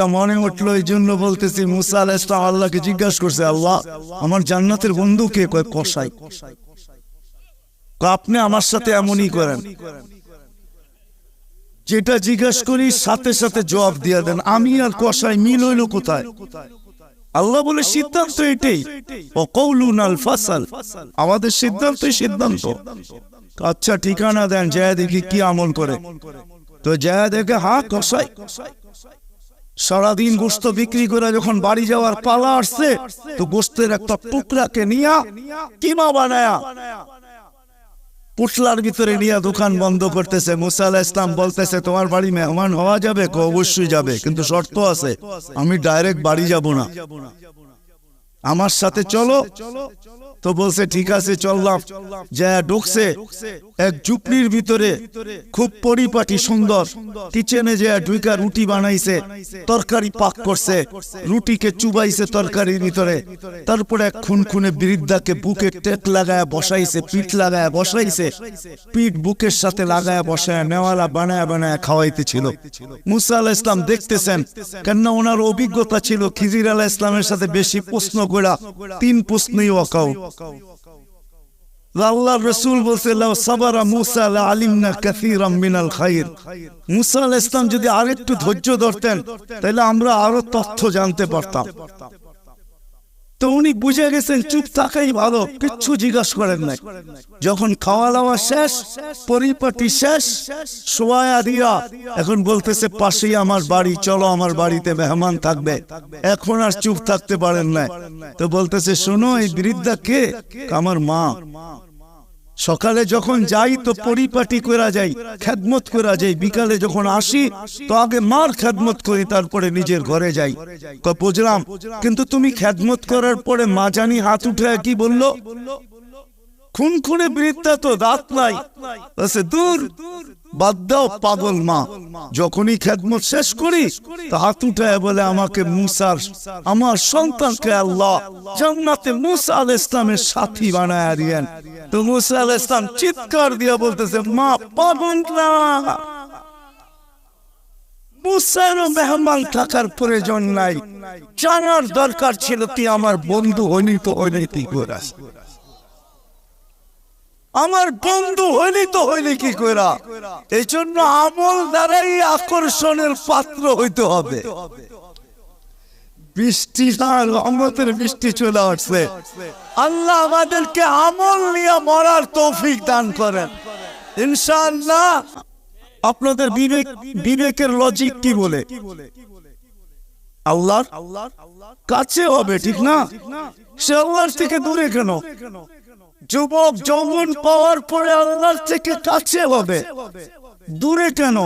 একটা মনে উঠল এই জন্য বলতেছি মুসা আলাহ আল্লাহকে জিজ্ঞাসা করছে আল্লাহ আমার জান্নাতের বন্ধু কে? কয় কয়, আপনি আমার সাথে এমনই করেন। যেটা জিজ্ঞেস করি সাথে সাথে জবাব দিয়ে দেন আমি আর কসাই মিল হইল কোথায়? আল্লাহ বলে সিদ্ধান্ত এটাই। ও কৌলুন আল ফাসাল। আমাদের সিদ্ধান্তই সিদ্ধান্ত। আচ্ছা ঠিকানা দেন জয়া দেখি কি আমল করে। তো জয়া দেখে হ্যাঁ কসাই। সারাদিন গোস্ত বিক্রি করে যখন বাড়ি যাওয়ার পালা আসছে, তো গোস্তের একটা টুকরাকে নিয়া কিমা বানায়া পুটলার ভিতরে নিয়ে দোকান বন্ধ করতেছে। মুসা ইসলাম বলতেছে, তোমার বাড়ি মেহমান হওয়া যাবে অবশ্যই যাবে, কিন্তু শর্ত আছে, আমি ডাইরেক্ট বাড়ি যাব না। আমার সাথে চলো। তো বলছে, ঠিক আছে, চললাম। যা ঢুকছে এক ঝুপড়ির ভিতরে, খুব পরিপাটি সুন্দর। কিচেনে যে ঢুইকা রুটি বানাইছে, তরকারি পাক করছে, রুটিকে চুবাইছে তরকারির ভিতরে। তারপরে এক খুন খুনে বৃদ্ধাকে বুকে টেক লাগায় বসাইছে, পিঠ লাগায় বসাইছে, পিঠ বুকের সাথে লাগায় বসায় নেওয়ালা বানায় বানায় খাওয়াইতেছিল। মুসা আলাহ ইসলাম দেখতেছেন, কেননা ওনার অভিজ্ঞতা ছিল খিজির আলাহ ইসলামের সাথে বেশি প্রশ্ন করা তিন প্রশ্নই ওয়াকাউ আল্লাহ রসুল বলছে, লাউ সাবারা মুসা লা আলিমনা কাসীরাম মিনাল মুসা যদি আরেকটু ধৈর্য ধরতেন, তাহলে আমরা আরও তথ্য জানতে পারতাম। তো উনি বুঝে গেছেন চুপ থাকাই ভালো, কিচ্ছু জিজ্ঞাসা করেন নাই। যখন খাওয়া দাওয়া শেষ, পরিপাটি শেষ সোয়া দিয়া এখন বলতেছে, পাশেই আমার বাড়ি, চলো আমার বাড়িতে মেহমান থাকবে। এখন আর চুপ থাকতে পারেন না তো বলতেছে, শোনো, এই বৃদ্ধা কে, আমার মা। সকালে যখন যাই তো পরিপাটি করা যাই খেদমত করা যাই বিকালে যখন আসি তো আগে মার খেদমত করি তারপরে নিজের ঘরে যাই। বুঝলাম কিন্তু তুমি খেদমত করার পরে মা জানি হাত উঠে কি বলল? খুন খুনে বৃদ্ধা তো দাঁত নাই। দূর বাদ দাও পাগল মা। যখনই খেদমত শেষ করি তো হাত উঠায় বলে আমাকে মুসার আমার সন্তানকে আল্লাহ জান্নাতে মুসা আল ইসলামের সাথী বানায় দিয়েন। তো মুসা ইসলাম চিৎকার বলতেছে, মা, পাগল না মুসারও মেহমান থাকার প্রয়োজন নাই। জানার দরকার ছিল, তুই আমার বন্ধু হইনি তো করে আমার বন্ধু হইলি তো কি কইরা? এই জন্য আমল দ্বারাই আকর্ষণের পাত্র হইতে হবে। বৃষ্টি রহমতের বৃষ্টি চলে আসছে। আল্লাহ আমাদেরকে আমল নিয়ে মরার তৌফিক দান করেন। ইনশাআল্লাহ আপনাদের বিবেক, বিবেকের লজিক কি বলে? আল্লাহর কাছে হবে, ঠিক না? সে আল্লাহর থেকে দূরে কেন? যুবক যৌবন পাওয়ার পরে আল্লাহর থেকে কাছে হবে। দূরে কেন?